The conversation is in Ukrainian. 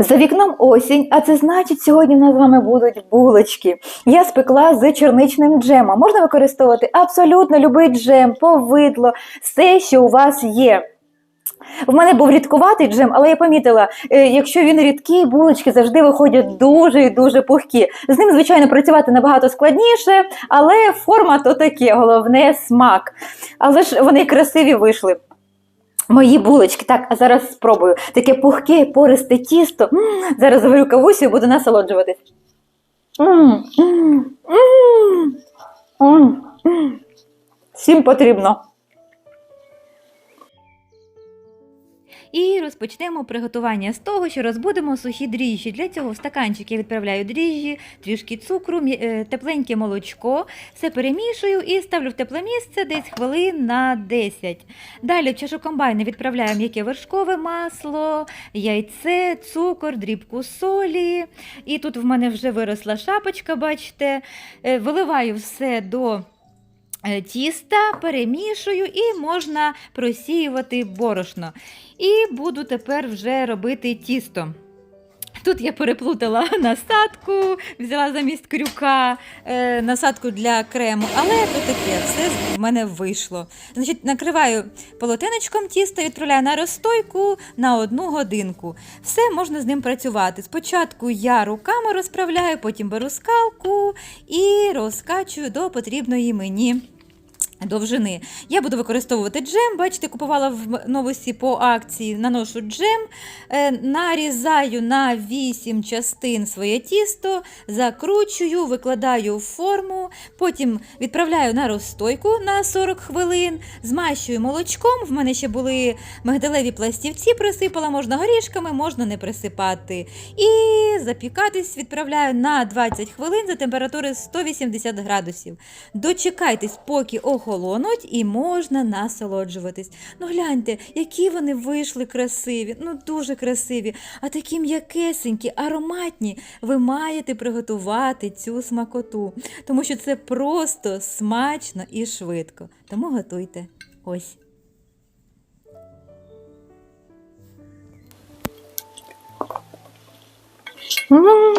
За вікном осінь, а це значить, сьогодні в нас з вами будуть булочки. Я спекла з чорничним джемом. Можна використовувати абсолютно любий джем, повидло, все, що у вас є. В мене був рідкуватий джем, але я помітила, е, якщо він рідкий, булочки завжди виходять дуже і дуже пухкі. З ним, звичайно, працювати набагато складніше, але форма то таке, головне смак. Але ж вони красиві вийшли. Мої булочки. Так, а зараз спробую. Таке пухке, пористе тісто. М, Зараз заварю кавусю і буду насолоджуватись. М, м, м, м, м. Всім потрібно. І розпочнемо приготування з того, що розбудемо сухі дріжджі. Для цього в стаканчик я відправляю дріжджі, трішки цукру, е, тепленьке молочко, все перемішую і ставлю в тепле місце десь хвилин на 10. Далі в чашу комбайна відправляю м'яке вершкове масло, яйце, цукор, дрібку солі. І тут в мене вже виросла шапочка, бачите. Е, Виливаю все до тіста, перемішую і можна просіювати борошно. І буду тепер вже робити тісто. Тут я переплутала насадку, взяла замість крюка е, насадку для крему, але то таке, все в мене вийшло. Значить, накриваю полотенечком тісто, відправляю на розстойку на одну годинку. Все можна з ним працювати. Спочатку я руками розправляю, потім беру скалку і розкачую до потрібної мені довжини. Я буду використовувати джем. Бачите, купувала в новості по акції, наношу джем, е, нарізаю на 8 частин своє тісто, закручую, викладаю в форму, потім відправляю на розстойку на 40 хвилин, змащую молочком. В мене ще були мигдалеві пластівці, присипала, можна горішками, можна не присипати. І запікатись відправляю на 20 хвилин за температури 180 градусів. Дочекайтесь, поки охолонуть, і можна насолоджуватись. Ну гляньте, які вони вийшли красиві, ну дуже красиві, а такі м'якесенькі, ароматні. Ви маєте приготувати цю смакоту, тому що це просто смачно і швидко. Тому готуйте. Ось. М,